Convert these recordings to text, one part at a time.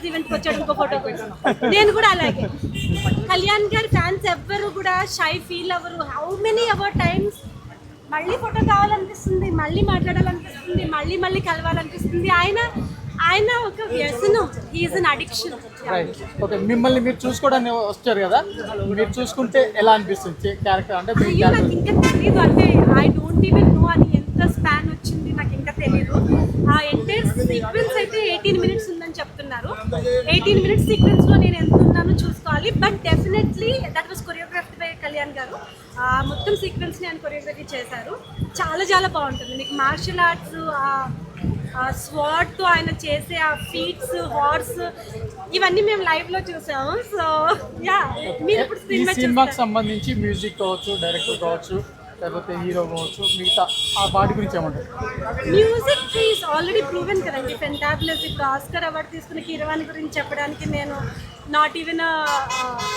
Marriage ఈవెంట్కి వచ్చాడు ఇంకో ఫోటో కోసం నేను కూడా అలాగే. కళ్యాణ్ గారి ఫ్యాన్స్ ఎవ్వరు కూడా షై ఫీల్ అవ్వరు. హౌ మెనీ అవర్ టైమ్స్ మళ్ళీ ఫోటో కావాలనిపిస్తుంది మళ్ళీ మాట్లాడాలనిపిస్తుంది మళ్ళీ మళ్ళీ కలవాలనిపిస్తుంది. ఆయన ఆయన ఒక వ్యసనం. హీఈస్ అన్ అడిక్షన్ ఓకే మిమ్మల్ని మీరు చూసుకోవడానికి వచ్చారు కదా? మీరు చూసుకుంటే ఎలా అనిపిస్తుంది క్యారెక్టర్ అంటే నాకు ఇంకా తెలియదు అంటే ఐ డోంట్ ఈవెన్ నో అది ఎంత స్పాన్ వచ్చింది నాకు ఇంకా తెలియదు సీక్వెన్స్ అయితే ఎయిటీన్ మినిట్స్ ఉందని చెప్తున్నారు. ఎయిటీన్ మినిట్స్ సీక్వెన్స్లో నేను ఎంత ఉన్నానో చూసుకోవాలి. But definitely that was choreography by Kalyan గారు. మొత్తం సీక్వెన్స్ని ఆయన కొరియోగ్రఫీ చేశారు. చాలా చాలా బాగుంటుంది. మీకు మార్షల్ ఆర్ట్స్ స్వాట్తో ఆయన చేసే ఆ ఫీట్స్ హార్స్ ఇవన్నీ మేము లైవ్లో చూసాము. సో యా మీరు ఇప్పుడు సినిమాకి. సంబంధించి మ్యూజిక్ కావచ్చు డైరెక్టర్ కావచ్చు లేకపోతే హీరో కావచ్చు మిగతా ఆ వాటి గురించి ఏమంటారు? మ్యూజిక్ ఈజ్ ఆల్రెడీ ప్రూవెన్ కదండి. ఫెంటాబులస్ ఇప్పుడు ఆస్కర్ అవార్డు తీసుకున్న కీరవాణి గురించి చెప్పడానికి నేను నాట్ ఈవెన్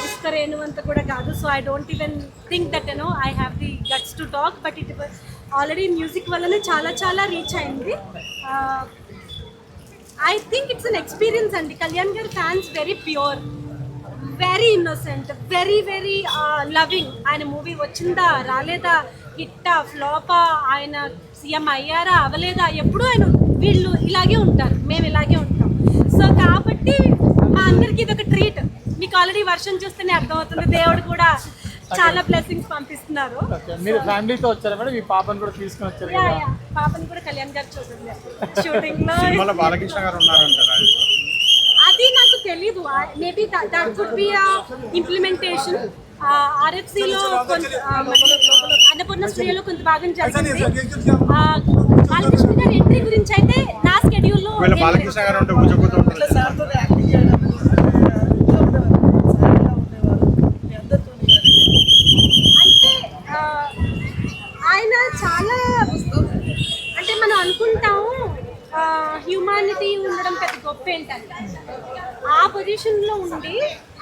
ఇస్కర్ ఏను అంత కూడా కాదు. So I don't even think that no I have the guts to talk but it already music వల్లనే చాలా చాలా రీచ్ అయింది. I think it's an experience అండి. కళ్యాణ్ గారి fans very pure very innocent very very loving ఆయన movie వచ్చిందా రాలేదా హిట్టా ఫ్లాపా? ఆయన సీఎం అయ్యారా అవలేదా ఎప్పుడూ ఆయన వీళ్ళు ఇలాగే ఉంటారు. మేము ఇలాగే ఉంటాం. సో కాబట్టి మా అందరికి ఇది ఒక ట్రీట్ మీకు ఆల్రెడీ వర్షం చూస్తేనే అర్థమవుతుంది. దేవుడు కూడా చాలా బ్లెస్సింగ్స్ పంపిస్తున్నారు. మీరు ఫ్యామిలీతో వచ్చారా మేడం? మీ పాపను కూడా తీసుకొని వచ్చారు పాపని కూడా కళ్యాణ్ గారు చూడండి. షూటింగ్లో బాలకృష్ణ గారు ఉన్నారంటారా అది నాకు తెలీదు. Maybe that could be implementation ఆర్ఎఫ్సిలో కొంత అన్నపూర్ణ స్టూడియోలో కొంత భాగం జరిగింది. బాలకృష్ణ గారి ఎంట్రీ గురించి అయితే నా స్కెడ్యూల్లో ఒకవేళ బాలకృష్ణ గారు ఉంటే ఊచకోతూ ఉంటారు అంటే ఆ, ఆయన చాలా అంటే మనం అనుకుంటాము హ్యూమానిటీ ఉండడం పెద్ద గొప్ప ఏంటంటే ఆ పొజిషన్లో ఉండి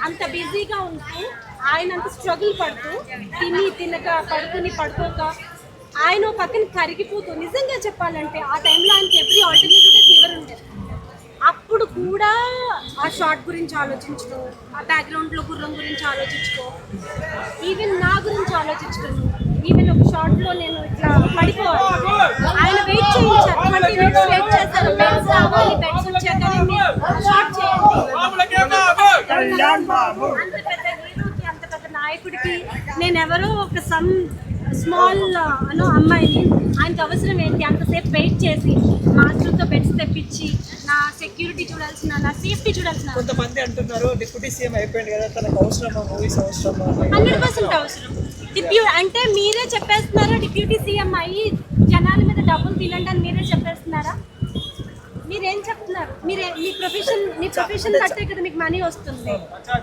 అంత బిజీగా ఉంటూ ఆయన అంత స్ట్రగుల్ పడుతూ తిని తినక పడుకుని పడుకోక ఆయన పక్కన కరిగిపోతూ నిజంగా చెప్పాలంటే ఆ టైంలో ఆయనకి ఎవ్రీ ఆల్టర్నేటివ్ ఫీవర్ ఉండేది. అప్పుడు కూడా ఆ షార్ట్ గురించి ఆలోచించడం ఆ బ్యాక్గ్రౌండ్లో గుర్రం గురించి ఆలోచించుకో ఈవెన్ నా గురించి ఆలోచించడం ఈవెన్ ఒక షార్ట్లో నేను ఇట్లా పడిపోవాలి. ఆయన వెయిట్ చేయించారు ట్వంటీ మినిట్స్ వెయిట్ చేశారు బెడ్స్ షార్ట్ చేయండి. అంత పెద్ద హీరోకి అంత పెద్ద నాయకుడికి నేను ఎవరో ఒక సమ్ స్మాల్ అను అమ్మాయిని ఆయనకి అవసరం ఏంటి? అంతసేపు వెయిట్ చేసి మాస్టర్తో బెడ్స్ తెప్పించి నా సెక్యూరిటీ చూడాల్సిన నా సేఫ్టీ చూడాల్సిన కొంతమంది అంటున్నారు డిప్యూటీ సీఎం అయిపోయింది కదా తనకు అవసరమా మూవీస్ అవసరమా. హండ్రెడ్ పర్సెంట్ అవసరం. డిప్యూ అంటే మీరే చెప్పేస్తున్నారా డిప్యూటీ సీఎం అయ్యి జనాల మీద డబ్బులు తీలండి అని మీరే చెప్పేస్తున్నారా? మీరేం చెప్తున్నారు? మీరే మీ ప్రొఫెషన్ మీ ప్రొఫెషన్ బట్టే కదా మీకు మనీ వస్తుంది.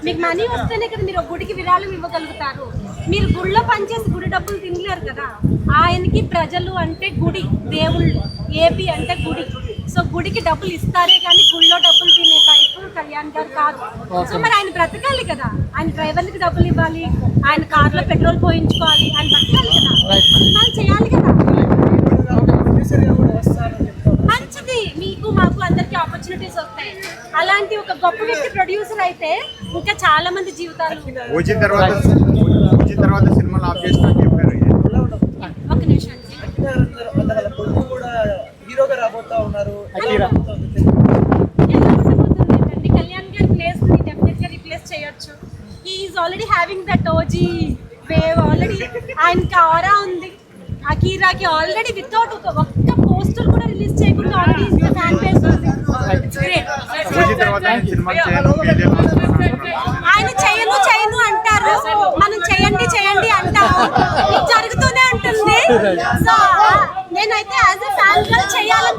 మీకు మనీ వస్తేనే కదా మీరు గుడికి విరాళం ఇవ్వగలుగుతారు. మీరు గుడిలో పనిచేసి గుడి డబ్బులు తినలేరు కదా? ఆయనకి ప్రజలు అంటే గుడి దేవుళ్ళు ఏపీ అంటే గుడి. సో గుడికి డబ్బులు ఇస్తారే కానీ గుడిలో డబ్బులు తినే టైపు కళ్యాణ్ గారు కాదు. సో మరి ఆయన బ్రతకాలి కదా? ఆయన డ్రైవర్లకి డబ్బులు ఇవ్వాలి ఆయన కార్లో పెట్రోల్ పోయించుకోవాలి ఆయన బ్రతకాలి కదా? చేయాలి కదా ప్రొడ్యూసర్గా కూడా వస్తారని చెప్తారు మంచిది మీకు మాకు అందరికి ఆపర్చునిటీస్ వస్తాయి అలాంటి ఒక గొప్ప వ్యక్తి ప్రొడ్యూసర్ అయితే ఇంకా చాలా మంది జీవితాలు వచ్చిన తర్వాత వచ్చిన తర్వాత సినిమాలు ఆఫ్ చేసిన చెప్పారు ఒక నిమిషం అండి. వాళ్ళ కొడుకు కూడా హీరోగా రాబోతా ఉన్నారు అఖీరా. ఎలా ఉండబోతుంది ఏంటంటే కళ్యాణ్ గారి ప్లేస్ని డెఫినెట్గా రిప్లేస్ చేయొచ్చు is already having that OG wave already ఆయనకి ఆరా ఉంది అకీరాకి ఆల్రెడీ వితౌట్ ఒక ఒక్క పోస్టర్ కూడా రిలీజ్ చేయకుండా ఆల్రెడీ ఫ్యాన్ బేస్ ఉంది ఇట్స్ గ్రేట్ వచ్చిన తర్వాత నేను సినిమాలు చేయను కేజీఎఫ్ అంటున్నారు. ఆయన చేయను చేయను అంటారు. మనం చేయండి చేయండి అంటాము ఇది జరుగుతూనే ఉంటుంది. సో నేనైతే యాజ్ ఎ ఫ్యాన్గా చేయాలని